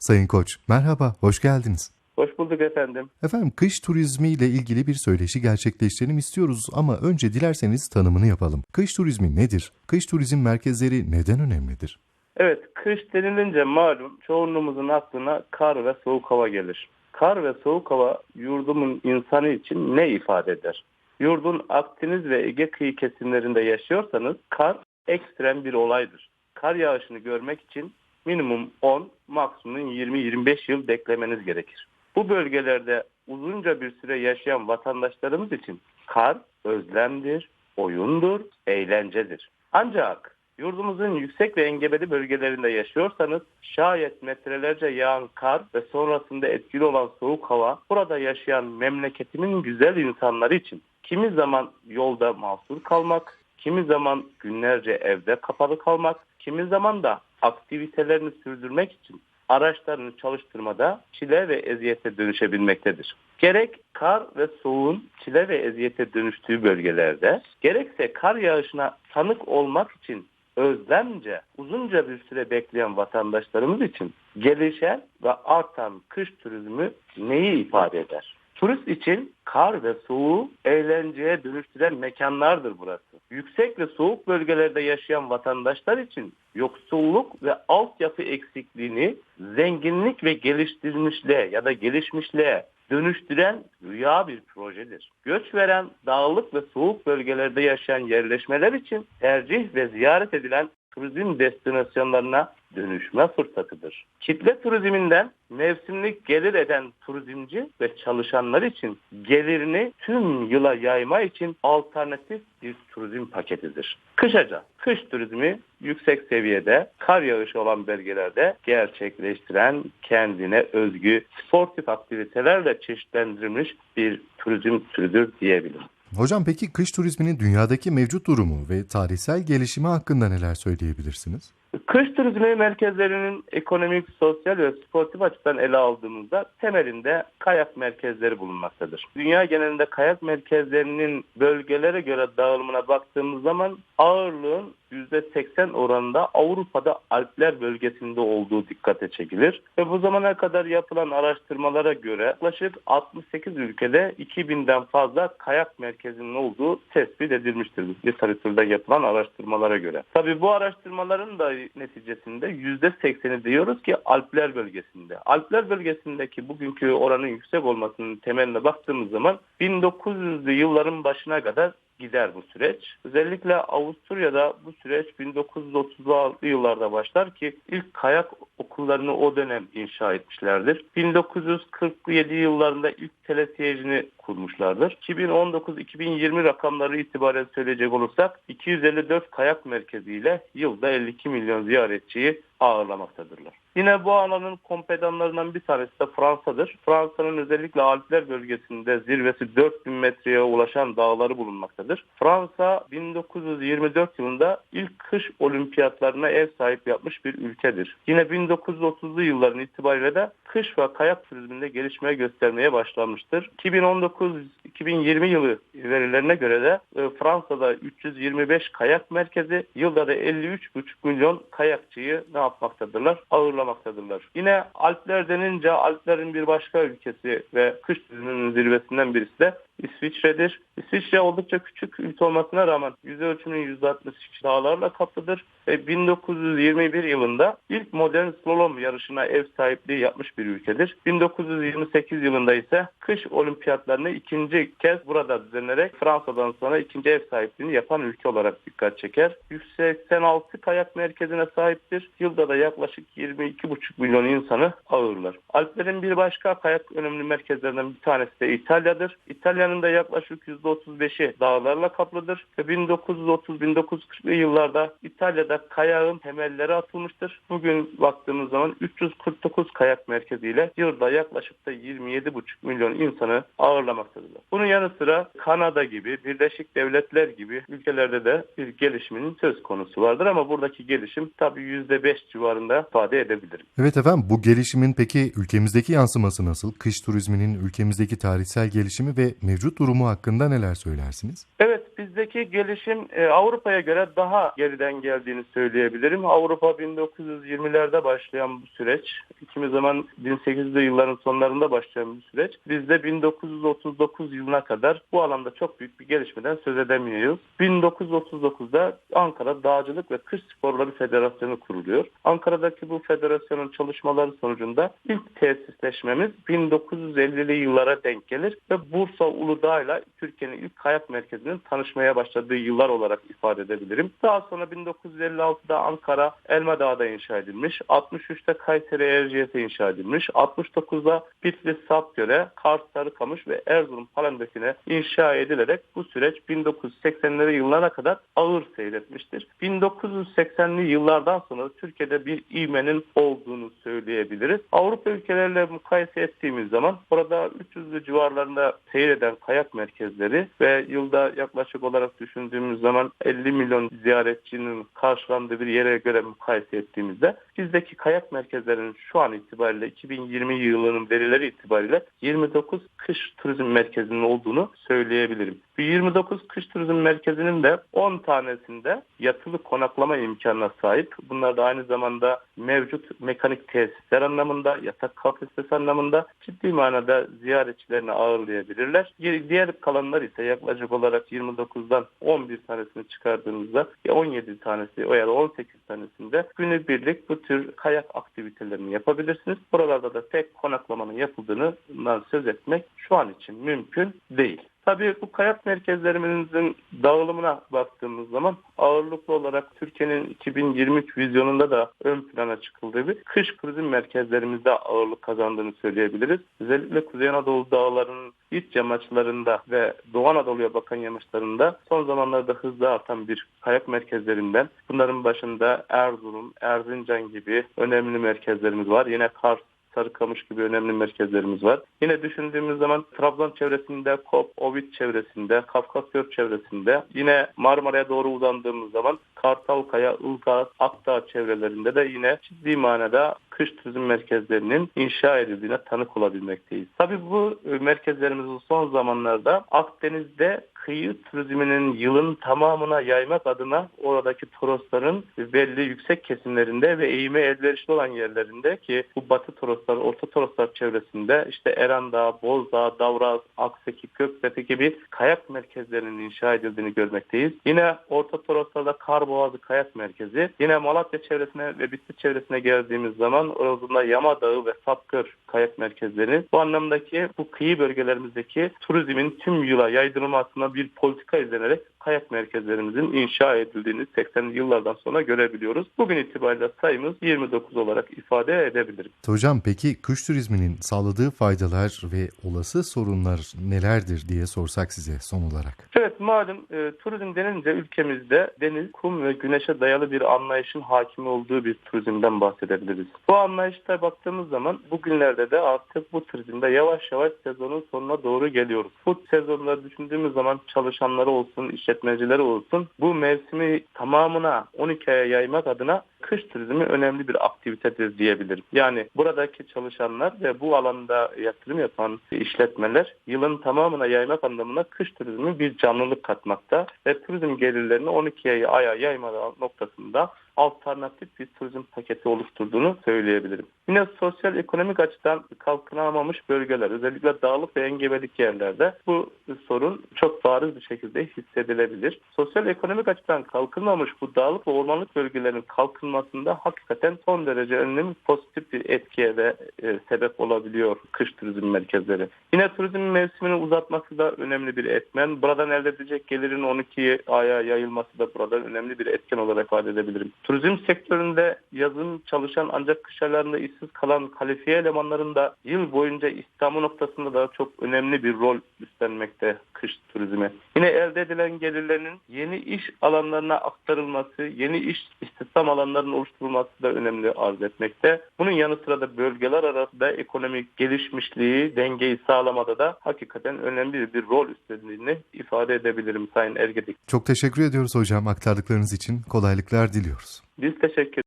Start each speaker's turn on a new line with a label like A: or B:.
A: Sayın Koç, merhaba, hoş geldiniz.
B: Hoş bulduk efendim.
A: Efendim kış turizmi ile ilgili bir söyleşi gerçekleştirelim istiyoruz ama önce dilerseniz tanımını yapalım. Kış turizmi nedir? Kış turizm merkezleri neden önemlidir?
B: Evet, kış denilince malum çoğunluğumuzun aklına kar ve soğuk hava gelir. Kar ve soğuk hava yurdumun insanı için ne ifade eder? Yurdun Akdeniz ve Ege kıyı kesimlerinde yaşıyorsanız kar ekstrem bir olaydır. Kar yağışını görmek için minimum 10, maksimum 20-25 yıl beklemeniz gerekir. Bu bölgelerde uzunca bir süre yaşayan vatandaşlarımız için kar özlemdir, oyundur, eğlencedir. Ancak yurdumuzun yüksek ve engebeli bölgelerinde yaşıyorsanız şayet metrelerce yağan kar ve sonrasında etkili olan soğuk hava burada yaşayan memleketimin güzel insanları için kimi zaman yolda mahsur kalmak, kimi zaman günlerce evde kapalı kalmak, kimi zaman da aktivitelerini sürdürmek için araçlarını çalıştırmada çile ve eziyete dönüşebilmektedir. Gerek kar ve soğuğun çile ve eziyete dönüştüğü bölgelerde, gerekse kar yağışına tanık olmak için özlemce uzunca bir süre bekleyen vatandaşlarımız için gelişen ve artan kış turizmi neyi ifade eder? Turist için kar ve soğuğu eğlenceye dönüştüren mekanlardır burası. Yüksek ve soğuk bölgelerde yaşayan vatandaşlar için yoksulluk ve altyapı eksikliğini zenginlik ve geliştirilmişliğe ya da gelişmişliğe dönüştüren rüya bir projedir. Göç veren dağlık ve soğuk bölgelerde yaşayan yerleşmeler için tercih ve ziyaret edilen turizm destinasyonlarına dönüşme fırsatıdır. Kitle turizminden mevsimlik gelir eden turizmci ve çalışanlar için gelirini tüm yıla yayma için alternatif bir turizm paketidir. Kısaca kış turizmi yüksek seviyede kar yağışı olan bölgelerde gerçekleştiren kendine özgü sportif aktivitelerle çeşitlendirilmiş bir turizm türüdür diyebilirim.
A: Hocam peki kış turizminin dünyadaki mevcut durumu ve tarihsel gelişimi hakkında neler söyleyebilirsiniz?
B: Kış turizmi merkezlerinin ekonomik, sosyal ve sportif açıdan ele aldığımızda temelinde kayak merkezleri bulunmaktadır. Dünya genelinde kayak merkezlerinin bölgelere göre dağılımına baktığımız zaman ağırlığın %80 oranında Avrupa'da Alpler bölgesinde olduğu dikkate çekilir. Ve bu zamana kadar yapılan araştırmalara göre yaklaşık 68 ülkede 2000'den fazla kayak merkezinin olduğu tespit edilmiştir. Literatürde yapılan araştırmalara göre. Tabii bu araştırmaların da neticesinde %80'i diyoruz ki Alpler bölgesinde. Alpler bölgesindeki bugünkü oranın yüksek olmasının temeline baktığımız zaman 1900'lü yılların başına kadar gider bu süreç. Özellikle Avusturya'da bu süreç 1930'lu yıllarda başlar ki ilk kayak okullarını o dönem inşa etmişlerdir. 1947 yıllarında ilk telesiyecini kurmuşlardır. 2019-2020 rakamları itibaren söyleyecek olursak 254 kayak merkeziyle yılda 52 milyon ziyaretçiyi ağırlamaktadırlar. Yine bu alanın kompedanlarından bir tanesi de Fransa'dır. Fransa'nın özellikle Alpler bölgesinde zirvesi 4000 metreye ulaşan dağları bulunmaktadır. Fransa 1924 yılında ilk kış olimpiyatlarına ev sahip yapmış bir ülkedir. Yine 1930'lu yılların itibariyle de kış ve kayak turizminde gelişmeye göstermeye başlamıştır. 2019-2020 yılı verilerine göre de e, Fransa'da 325 kayak merkezi, yılda da 53,5 milyon kayakçıyı ne yapmaktadırlar? Ağırlamaktadırlar. Yine Alpler denince Alplerin bir başka ülkesi ve kış turizminin zirvesinden birisi de İsviçre'dir. İsviçre oldukça küçük ülke olmasına rağmen yüz ölçümünün %62 dağlarla kaplıdır ve 1921 yılında ilk modern slalom yarışına ev sahipliği yapmış bir ülkedir. 1928 yılında ise kış olimpiyatlarını ikinci kez burada düzenlenerek Fransa'dan sonra ikinci ev sahipliğini yapan ülke olarak dikkat çeker. 186 kayak merkezine sahiptir. Yılda da yaklaşık 22,5 milyon insanı ağırlar. Alplerin bir başka kayak önemli merkezlerinden bir tanesi de İtalya'dır. İtalya'nın da yaklaşık %35'i dağlarla kaplıdır. Ve 1930-1940'lı yıllarda İtalya'da kayağın temelleri atılmıştır. Bugün baktığımız zaman 349 kayak merkeziyle yılda yaklaşık da 27,5 milyon insanı ağırlamaktadırlar. Bunun yanı sıra Kanada gibi, Birleşik Devletler gibi ülkelerde de bir gelişimin söz konusu vardır ama buradaki gelişim tabii %5 civarında ifade edebilirim.
A: Evet efendim bu gelişimin peki ülkemizdeki yansıması nasıl? Kış turizminin ülkemizdeki tarihsel gelişimi ve mevcut durumu hakkında neler söylersiniz?
B: Evet bizdeki gelişim e, Avrupa'ya göre daha geriden geldiğini söyleyebilirim. Avrupa 1920'lerde başlayan bu süreç, kimi zaman 1800'lü yılların sonlarında başlayan bir süreç. Bizde 1939 yılına kadar bu alanda çok büyük bir gelişmeden söz edemiyoruz. 1939'da Ankara Dağcılık ve Kış Sporları Federasyonu kuruluyor. Ankara'daki bu federasyonun çalışmaları sonucunda ilk tesisleşmemiz 1950'li yıllara denk gelir ve Bursa Uludağ ile Türkiye'nin ilk kayak merkezinin tanışmaya başladığı yıllar olarak ifade edebilirim. Daha sonra 1956'da Ankara Elmadağ'da inşa edilmiş, 63'te Kayseri Erciyes'e inşa edilmiş, 69'da Bitlis Sapgöl'e, Kars Sarıkamış ve Erzurum Palandöken'e inşa edilerek bu süreç 1980'leri yıllara kadar ağır seyretmiştir. 1980'li yıllardan sonra Türkiye'de bir ivmenin olduğunu söyleyebiliriz. Avrupa ülkeleriyle mukayese ettiğimiz zaman orada 300'lü civarlarında seyreden kayak merkezleri ve yılda yaklaşık olarak düşündüğümüz zaman 50 milyon ziyaretçinin karşılandığı bir yere göre mukayese ettiğimizde bizdeki kayak merkezlerinin şu an itibariyle 2020 yılının verileri itibariyle 29 kış turizm merkezinin olduğunu söyleyebilirim. Bu 29 kış turizm merkezinin de 10 tanesinde yatılı konaklama imkanına sahip. Bunlar da aynı zamanda mevcut mekanik tesisler anlamında, yatak kapasitesi anlamında ciddi manada ziyaretçilerini ağırlayabilirler. Diğer kalanlar ise yaklaşık olarak 29'dan 11 tanesini çıkardığımızda 17 tanesi ya da 18 tanesinde günübirlik bu tür kayak aktivitelerini yapabilirsiniz. Buralarda da tek konaklamanın yapıldığından söz etmek şu an için mümkün değil. Tabii bu kayak merkezlerimizin dağılımına baktığımız zaman ağırlıklı olarak Türkiye'nin 2023 vizyonunda da ön plana çıkıldığı bir kış turizm merkezlerimizde ağırlık kazandığını söyleyebiliriz. Özellikle Kuzey Anadolu dağlarının iç yamaçlarında ve Doğu Anadolu'ya bakan yamaçlarında son zamanlarda hızla artan bir kayak merkezlerinden bunların başında Erzurum, Erzincan gibi önemli merkezlerimiz var. Yine Kars Sarıkamış gibi önemli merkezlerimiz var. Yine düşündüğümüz zaman Trabzon çevresinde, Kop, Ovid çevresinde, Kafkasya çevresinde, yine Marmara'ya doğru uzandığımız zaman Kartalkaya, Ilgaz, Akdağ çevrelerinde de yine ciddi manada kış turizm merkezlerinin inşa edildiğine tanık olabilmekteyiz. Tabii bu merkezlerimizin son zamanlarda Akdeniz'de kıyı turizminin yılın tamamına yaymak adına oradaki Torosların belli yüksek kesimlerinde ve eğime elverişli olan yerlerinde ki bu Batı Toroslar, Orta Toroslar çevresinde işte Erandağ, Bozdağ, Davraz, Akseki, Göktepe gibi kayak merkezlerinin inşa edildiğini görmekteyiz. Yine Orta Toroslar'da Karboğazı Kayak Merkezi, yine Malatya çevresine ve Bitlis çevresine geldiğimiz zaman orada Yama Dağı ve Sapkır kayak merkezleri bu anlamdaki bu kıyı bölgelerimizdeki turizmin tüm yıla yaydırılmasına bir politika izlenerek kayak merkezlerimizin inşa edildiğini 80'li yıllardan sonra görebiliyoruz. Bugün itibariyle sayımız 29 olarak ifade edebilirim.
A: Hocam peki kış turizminin sağladığı faydalar ve olası sorunlar nelerdir diye sorsak size son olarak.
B: Evet malum e, turizm denince ülkemizde deniz, kum ve güneşe dayalı bir anlayışın hakim olduğu bir turizmden bahsedebiliriz. Bu anlayışta baktığımız zaman bugünlerde de artık bu turizmde yavaş yavaş sezonun sonuna doğru geliyoruz. Bu sezonları düşündüğümüz zaman çalışanları olsun, işletmecileri olsun. Bu mevsimi tamamına 12 aya yaymak adına kış turizmi önemli bir aktivitedir diyebilirim. Yani buradaki çalışanlar ve bu alanda yatırım yapan işletmeler yılın tamamına yaymak anlamına kış turizmi bir canlılık katmakta ve turizm gelirlerini 12 aya, yayma noktasında alternatif bir turizm paketi oluşturduğunu söyleyebilirim. Yine sosyal ekonomik açıdan kalkınamamış bölgeler özellikle dağlık ve engebelik yerlerde bu sorun çok bariz bir şekilde hissedilebilir. Sosyal ekonomik açıdan kalkınmamış bu dağlık ve ormanlık bölgelerin kalkınmasında hakikaten son derece önemli pozitif bir etkiye ve e, sebep olabiliyor kış turizm merkezleri. Yine turizm mevsimini uzatması da önemli bir etmen. Buradan elde edecek gelirin 12 aya yayılması da burada önemli bir etken olarak ifade edebilirim. Turizm sektöründe yazın çalışan ancak kış aylarında işsiz kalan kalifiye elemanların da yıl boyunca İstanbul noktasında da çok önemli bir rol üstlenmekte kış turizmi. Yine elde edilen gelirlerin yeni iş alanlarına aktarılması, yeni iş istihdam alanlarının oluşturulması da önemli arz etmekte. Bunun yanı sıra da bölgeler arasında ekonomik gelişmişliği, dengeyi sağlamada da hakikaten önemli bir rol üstlendiğini ifade edebilirim Sayın Ergedik.
A: Çok teşekkür ediyoruz hocam aktardıklarınız için. Kolaylıklar diliyoruz.
B: Biz teşekkür